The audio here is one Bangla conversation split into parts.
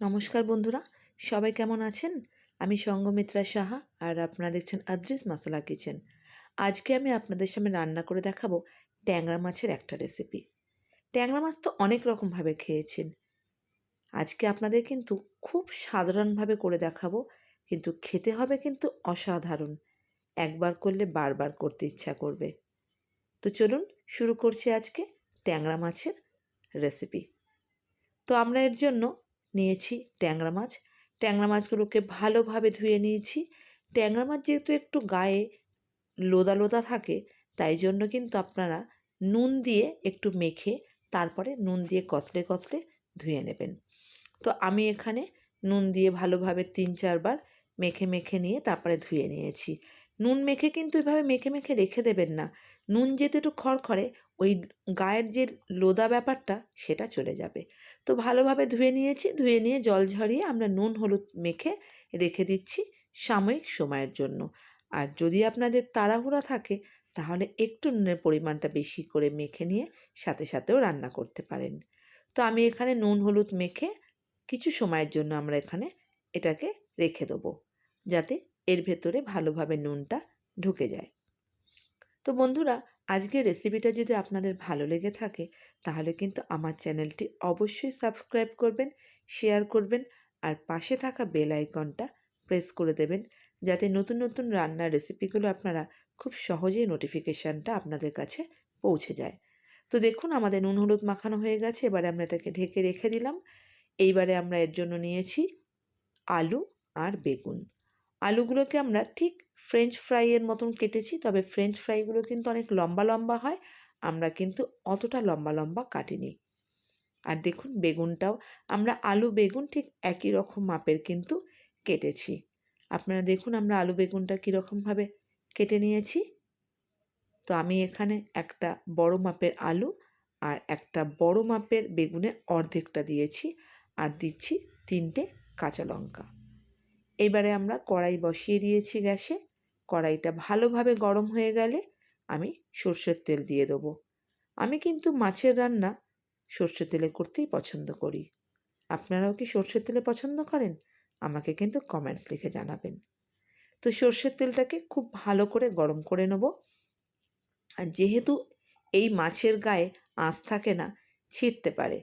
নমস্কার বন্ধুরা, সবাই কেমন আছেন? আমি সঙ্গমিত্রা সাহা আর আপনারা দেখছেন আদ্রিস মশলা কিচেন। আজকে আমি আপনাদের সামনে রান্না করে দেখাবো ট্যাংরা মাছের একটা রেসিপি ট্যাংরা মাছ তো অনেক রকমভাবে খেয়েছেন। আজকে আপনাদের কিন্তু খুব সাধারণভাবে করে দেখাবো, কিন্তু খেতে হবে কিন্তু অসাধারণ। একবার করলে বারবার করতে ইচ্ছা করবে। তো চলুন শুরু করছি আজকে ট্যাংরা মাছের রেসিপি তো আমরা এর জন্য নিয়েছি ট্যাংরা মাছ। ট্যাংরা মাছগুলোকে ভালোভাবে ধুয়ে নিয়েছি। ট্যাংরা মাছ যেহেতু একটু গায়ে লোদা লোদা থাকে, তাই জন্য কিন্তু আপনারা নুন দিয়ে একটু মেখে তারপরে নুন দিয়ে কষলে কষলে ধুয়ে নেবেন। তো আমি এখানে নুন দিয়ে ভালোভাবে তিন চারবার মেখে মেখে নিয়ে তারপরে ধুয়ে নিয়েছি। নুন মেখে কিন্তু এভাবে মেখে মেখে রেখে দেবেন না। নুন যেহেতু একটু খড়খড়ে ওই গায়ের যে লোদা ব্যাপারটা, সেটা চলে যাবে। তো ভালোভাবে ধুয়ে নিয়েছি, ধুয়ে নিয়ে জল ঝরিয়ে আমরা নুন, হলুদ মেখে রেখে দিচ্ছি সাময়িক সময়ের জন্য। আর যদি আপনাদের তাড়াহুড়া থাকে, তাহলে একটু নুনের পরিমাণটা বেশি করে মেখে নিয়ে সাথে সাথেও রান্না করতে পারেন। তো আমি এখানে নুন, হলুদ মেখে কিছু সময়ের জন্য আমরা এখানে এটাকে রেখে দেবো, যাতে এর ভেতরে ভালোভাবে নুনটা ঢুকে যায়। তো বন্ধুরা আজকের রেসিপিটা যদি আপনাদের ভালো লেগে থাকে, তাহলে কিন্তু আমার চ্যানেলটি অবশ্যই সাবস্ক্রাইব করবেন শেয়ার করবেন, আর পাশে থাকা বেল আইকনটা প্রেস করে দেবেন, যাতে নতুন নতুন রান্নার রেসিপিগুলো আপনারা খুব সহজেই নোটিফিকেশানটা আপনাদের কাছে পৌঁছে যায়। তো দেখুন, আমাদের নুন হলুদ মাখানো হয়ে গেছে, এবারে আমরা এটাকে ঢেকে রেখে দিলাম। এইবারে আমরা এর জন্য নিয়েছি আলু আর বেগুন। আলুগুলোকে আমরা ঠিক ফ্রেঞ্চ ফ্রাইয়ের মতন কেটেছি, তবে ফ্রেঞ্চ ফ্রাইগুলো কিন্তু অনেক লম্বা লম্বা হয়, আমরা কিন্তু অতটা লম্বা লম্বা কাটিনি। আর দেখুন, বেগুনটাও, আমরা আলু বেগুন ঠিক একই রকম মাপের কিন্তু কেটেছি। আপনারা দেখুন, আমরা আলু বেগুনটা কীরকমভাবে কেটে নিয়েছি। তো আমি এখানে একটা বড় মাপের আলু আর একটা বড় মাপের বেগুনের অর্ধেকটা দিয়েছি আর দিচ্ছি তিনটে কাঁচা লঙ্কা। এবারে আমরা কড়াই বসিয়ে দিয়েছি গ্যাসে। কড়াইটা ভালোভাবে গরম হয়ে গেলে আমি সর্ষের তেল দিয়ে দেবো। আমি কিন্তু মাছের রান্না সর্ষের তেলে করতেই পছন্দ করি। আপনারাও কি সর্ষের তেলে পছন্দ করেন? আমাকে কিন্তু কমেন্টস লিখে জানাবেন। তো সর্ষের তেলটাকে খুব ভালো করে গরম করে নেব। আর যেহেতু এই মাছের গায়ে আঁচ থাকে না ছিটতে পারে।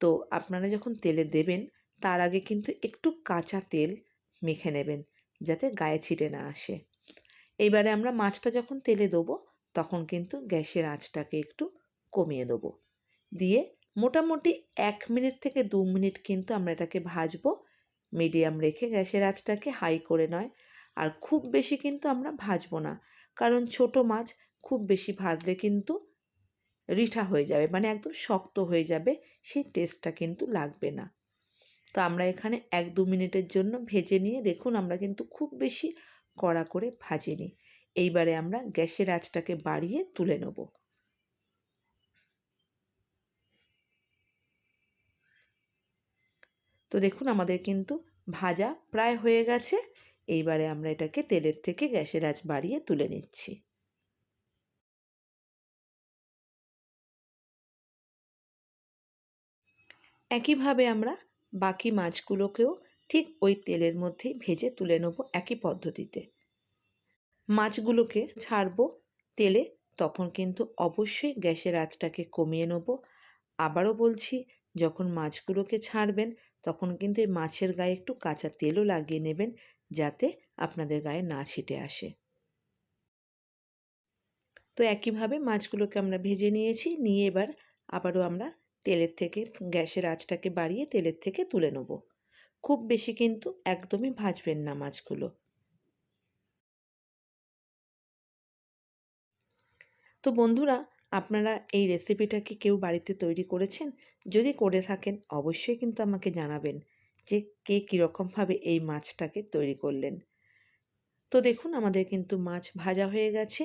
তো আপনারা যখন তেলে দেবেন, তার আগে কিন্তু একটু কাঁচা তেল মেখে নেবেন, যাতে গায়ে ছিটে না আসে। এইবারে আমরা মাছটা যখন তেলে দেবো, তখন কিন্তু গ্যাসের আঁচটাকে একটু কমিয়ে দেবো। দিয়ে মোটামুটি এক মিনিট থেকে দু মিনিট কিন্তু আমরা এটাকে ভাজবো। মিডিয়াম রেখে গ্যাসের আঁচটাকে হাই করে নয়। আর খুব বেশি কিন্তু আমরা ভাজবো না। কারণ ছোট মাছ খুব বেশি ভাজলে কিন্তু রিঠা হয়ে যাবে মানে একদম শক্ত হয়ে যাবে, সেই টেস্টটা কিন্তু লাগবে না। তো আমরা এখানে এক দু মিনিটের জন্য ভেজে নিয়ে দেখুন আমরা কিন্তু খুব বেশি কড়া করে ভাজিনি এইবারে আমরা গ্যাসের আঁচটাকে বাড়িয়ে তুলে নেব। তো দেখুন, আমাদের কিন্তু ভাজা প্রায় হয়ে গেছে। এইবারে আমরা এটাকে তেলের থেকে গ্যাসের আঁচ বাড়িয়ে তুলে নিচ্ছি। একইভাবে আমরা বাকি মাছগুলোকেও ঠিক ওই তেলের মধ্যেই ভেজে তুলে নেব একই পদ্ধতিতে। মাছগুলোকে ছাড়বো তেলে, তখন কিন্তু অবশ্যই গ্যাসের আঁচটাকে কমিয়ে নেব। আবারও বলছি, যখন মাছগুলোকে ছাড়বেন, তখন কিন্তু এই মাছের গায়ে একটু কাঁচা তেলও লাগিয়ে নেবেন, যাতে আপনাদের গায়ে না ছিটে আসে। তো একইভাবে মাছগুলোকে আমরা ভেজে নিয়েছি, নিয়ে এবার আবারও আমরা তেলের থেকে, গ্যাসের আঁচটাকে বাড়িয়ে তেলের থেকে তুলে নেব। খুব বেশি কিন্তু একদমই ভাজবেন না মাছগুলো। তো বন্ধুরা, আপনারা এই রেসিপিটা কি কেউ বাড়িতে তৈরি করেছেন? যদি করে থাকেন, অবশ্যই কিন্তু আমাকে জানাবেন যে কে কীরকমভাবে এই মাছটাকে তৈরি করলেন। তো দেখুন, আমাদের কিন্তু মাছ ভাজা হয়ে গেছে।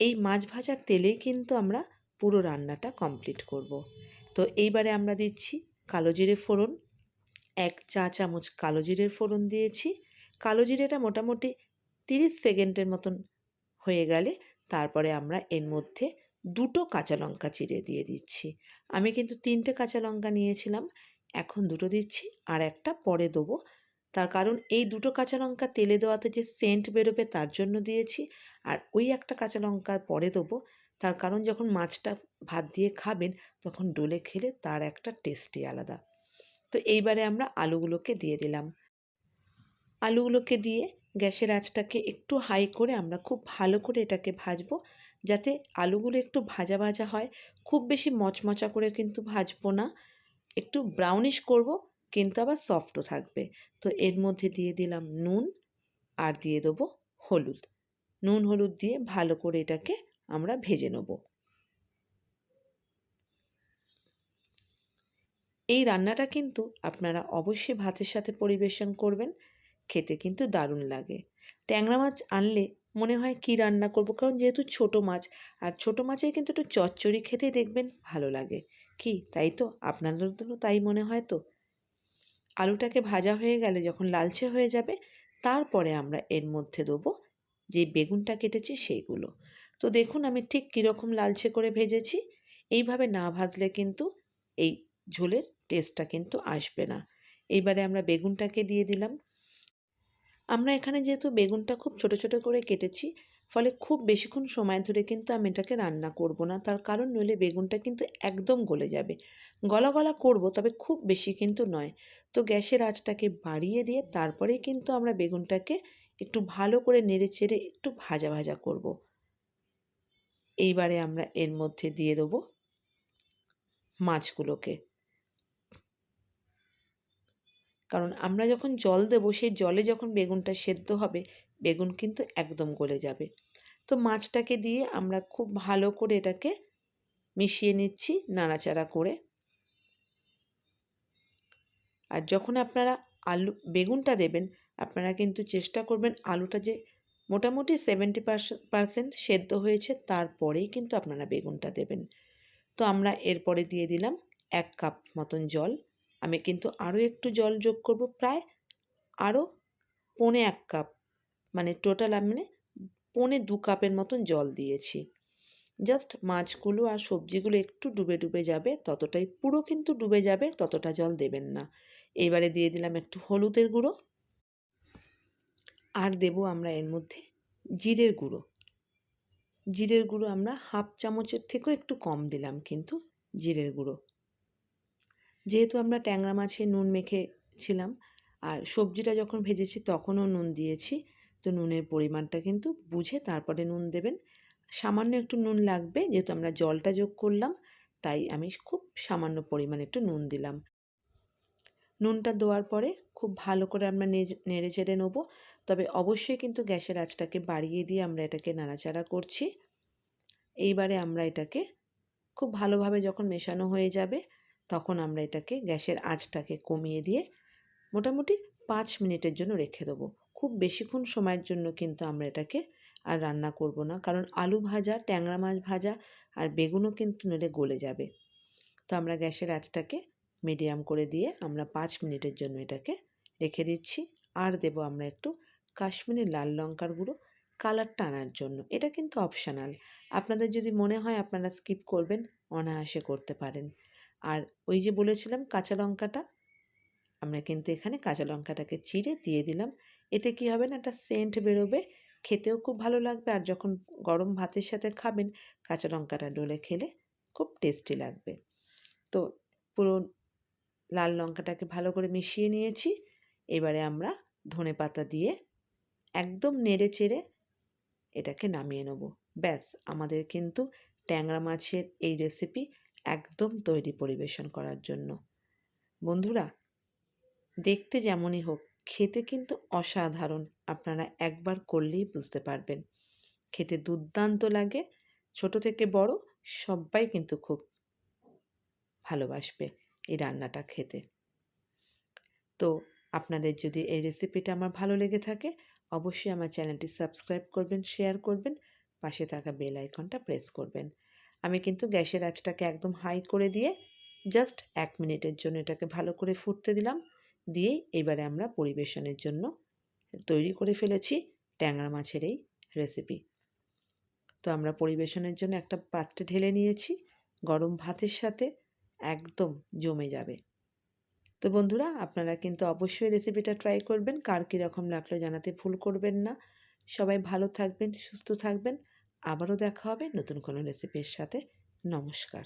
এই মাছ ভাজার তেলেই কিন্তু আমরা পুরো রান্নাটা কমপ্লিট করব। তো এইবারে আমরা দিচ্ছি কালো জিরে ফোড়ন এক চা চামচ কালো জিরের ফোড়ন দিয়েছি। কালো জিরেটা মোটামুটি তিরিশ সেকেন্ডের মতন হয়ে গেলে তারপরে আমরা এর মধ্যে দুটো কাঁচা লঙ্কা চিড়ে দিয়ে দিচ্ছি। আমি কিন্তু তিনটে কাঁচা লঙ্কা নিয়েছিলাম, এখন দুটো দিচ্ছি আর একটা পরে দেবো। তার কারণ এই দুটো কাঁচা লঙ্কা তেলে দেওয়াতে যে সেন্ট বেরোবে তার জন্য দিয়েছি আর ওই একটা কাঁচা লঙ্কা পরে দেবো। তার কারণ যখন মাছটা ভাত দিয়ে খাবেন তখন ডোলে খেলে তার একটা টেস্টই আলাদা। তো এইবারে আমরা আলুগুলোকে দিয়ে দিলাম। আলুগুলোকে দিয়ে গ্যাসের আঁচটাকে একটু হাই করে আমরা খুব ভালো করে এটাকে ভাজবো, যাতে আলুগুলো একটু ভাজা ভাজা হয়। খুব বেশি মচমচা করে কিন্তু ভাজবো না। একটু ব্রাউনিশ করব, কিন্তু আবার সফটও থাকবে। তো এর মধ্যে দিয়ে দিলাম নুন আর দিয়ে দেবো হলুদ। নুন হলুদ দিয়ে ভালো করে এটাকে আমরা ভেজে নেব। এই রান্নাটা কিন্তু আপনারা অবশ্যই ভাতের সাথে পরিবেশন করবেন। খেতে কিন্তু দারুণ লাগে। ট্যাংরা মাছ আনলে মনে হয় কি রান্না করব? কারণ যেহেতু ছোট মাছ, আর ছোট মাছের কিন্তু একটু চচ্চড়ি খেতে দেখবেন ভালো লাগে। কি, তাই তো? আপনাদের আপনাদেরও তাই মনে হয় তো? আলুটাকে ভাজা হয়ে গেলে যখন লালচে হয়ে যাবে, তারপরে আমরা এর মধ্যে দেবো যে বেগুনটা কেটেছি সেইগুলো। তো দেখুন আমি ঠিক কীরকম লালচে করে ভেজেছি। এইভাবে না ভাজলে কিন্তু এই ঝোলের টেস্টটা কিন্তু আসবে না। এইবারে আমরা বেগুনটাকে দিয়ে দিলাম। আমরা এখানে যেহেতু বেগুনটা খুব ছোট ছোট করে কেটেছি, ফলে খুব বেশিক্ষণ সময় ধরে কিন্তু আমি এটাকে রান্না করব না। তার কারণ নইলে বেগুনটা কিন্তু একদম গলে যাবে। গলা গলা করব, তবে খুব বেশি কিন্তু নয়। তো গ্যাসের আঁচটাকে বাড়িয়ে দিয়ে তারপরেই কিন্তু আমরা বেগুনটাকে একটু ভালো করে নেড়ে চেড়ে একটু ভাজা ভাজা করব। এইবারে আমরা এর মধ্যে দিয়ে দেবো মাছগুলোকে। কারণ আমরা যখন জল দেবো, সেই জলে যখন বেগুনটা সেদ্ধ হবে, বেগুন কিন্তু একদম গলে যাবে। তো মাছটাকে দিয়ে আমরা খুব ভালো করে এটাকে মিশিয়ে নিচ্ছি নাড়াচাড়া করে। আর যখন আপনারা আলু, বেগুনটা দেবেন, আপনারা কিন্তু চেষ্টা করবেন আলুটা যে মোটামুটি সেভেন্টি পারসেন্ট সেদ্ধ হয়েছে, তারপরেই কিন্তু আপনারা বেগুনটা দেবেন। তো আমরা এরপরে দিয়ে দিলাম এক কাপ মতন জল। আমি কিন্তু আরও একটু জল যোগ করব প্রায় আরও পৌনে এক কাপ। মানে টোটাল আমি পৌনে দু কাপের মতন জল দিয়েছি। জাস্ট মাছগুলো আর সবজিগুলো একটু ডুবে ডুবে যাবে, ততটাই পুরো কিন্তু ডুবে যাবে, ততটা জল দেবেন না। এবারে দিয়ে দিলাম একটু হলুদের গুঁড়ো। আর দেব আমরা এর মধ্যে জিরের গুঁড়ো। জিরের গুঁড়ো আমরা হাফ চামচের থেকেও একটু কম দিলাম কিন্তু জিরের গুঁড়ো। যেহেতু আমরা ট্যাংরা মাছে নুন মেখেছিলাম, আর সবজিটা যখন ভেজেছি তখনও নুন দিয়েছি, তো নুনের পরিমাণটা কিন্তু বুঝে তারপরে নুন দেবেন। সামান্য একটু নুন লাগবে, যেহেতু আমরা জলটা যোগ করলাম, তাই আমি খুব সামান্য পরিমাণে একটু নুন দিলাম। নুনটা দেওয়ার পরে খুব ভালো করে আমরা নেড়ে চেড়ে নেব, তবে অবশ্যই কিন্তু গ্যাসের আঁচটাকে বাড়িয়ে দিয়ে আমরা এটাকে নাড়াচাড়া করছি। এইবারে আমরা এটাকে খুব ভালোভাবে যখন মেশানো হয়ে যাবে তখন আমরা এটাকে গ্যাসের আঁচটাকে কমিয়ে দিয়ে মোটামুটি পাঁচ মিনিটের জন্য রেখে দেবো। খুব বেশিক্ষণ সময়ের জন্য কিন্তু আমরা এটাকে আর রান্না করব না। কারণ আলু ভাজা, ট্যাংরা মাছ ভাজা আর বেগুনও কিন্তু নইলে গলে যাবে। তো আমরা গ্যাসের আঁচটাকে মিডিয়াম করে দিয়ে আমরা পাঁচ মিনিটের জন্য এটাকে রেখে দিচ্ছি। আর দেব আমরা একটু কাশ্মীরি লাল লঙ্কার গুঁড়ো কালারটা আনার জন্য। এটা কিন্তু অপশানাল। আপনাদের যদি মনে হয় আপনারা স্কিপ করবেন, অনায়াসে করতে পারেন। আর ওই যে বলেছিলাম কাঁচা লঙ্কাটা, আমরা কিন্তু এখানে কাঁচা লঙ্কাটাকে চিড়ে দিয়ে দিলাম। এতে কি হবে না, একটা সেন্ট বেরোবে, খেতেও খুব ভালো লাগবে। আর যখন গরম ভাতের সাথে খাবেন, কাঁচা লঙ্কাটা ডলে খেলে খুব টেস্টি লাগবে। তো পুরো লাল লঙ্কাটাকে ভালো করে মিশিয়ে নিয়েছি। এবারে আমরা ধনে পাতা দিয়ে একদম নেড়ে চেড়ে এটাকে নামিয়ে নেব। ব্যাস, আমাদের কিন্তু ট্যাংরা মাছের এই রেসিপি একদম তৈরি পরিবেশন করার জন্য। বন্ধুরা, দেখতে যেমনই হোক, খেতে কিন্তু অসাধারণ আপনারা একবার করলেই বুঝতে পারবেন। খেতে দুর্দান্ত লাগে, ছোট থেকে বড় সবাই কিন্তু খুব ভালোবাসবে এই রান্নাটা খেতে। তো আপনাদের যদি এই রেসিপিটা আমার ভালো লেগে থাকে, অবশ্যই আমার চ্যানেলটি সাবস্ক্রাইব করবেন শেয়ার করবেন, পাশে থাকা বেল আইকনটা প্রেস করবেন। আমি কিন্তু গ্যাসের আঁচটাকে একদম হাই করে দিয়ে জাস্ট এক মিনিটের জন্য এটাকে ভালো করে ফুটতে দিলাম। দিয়ে এবারে আমরা পরিবেশনের জন্য তৈরি করে ফেলেছি ট্যাংরা মাছের এই রেসিপি তো আমরা পরিবেশনের জন্য একটা পাত্রে ঢেলে নিয়েছি, গরম ভাতের সাথে একদম জমে যাবে। তো বন্ধুরা, আপনারা কিন্তু অবশ্যই রেসিপিটা ট্রাই করবেন, কার কীরকম লাগল জানাতে ভুল করবেন না। সবাই ভালো থাকবেন, সুস্থ থাকবেন। আবারও দেখা হবে নতুন কোনো রেসিপির সাথে। নমস্কার।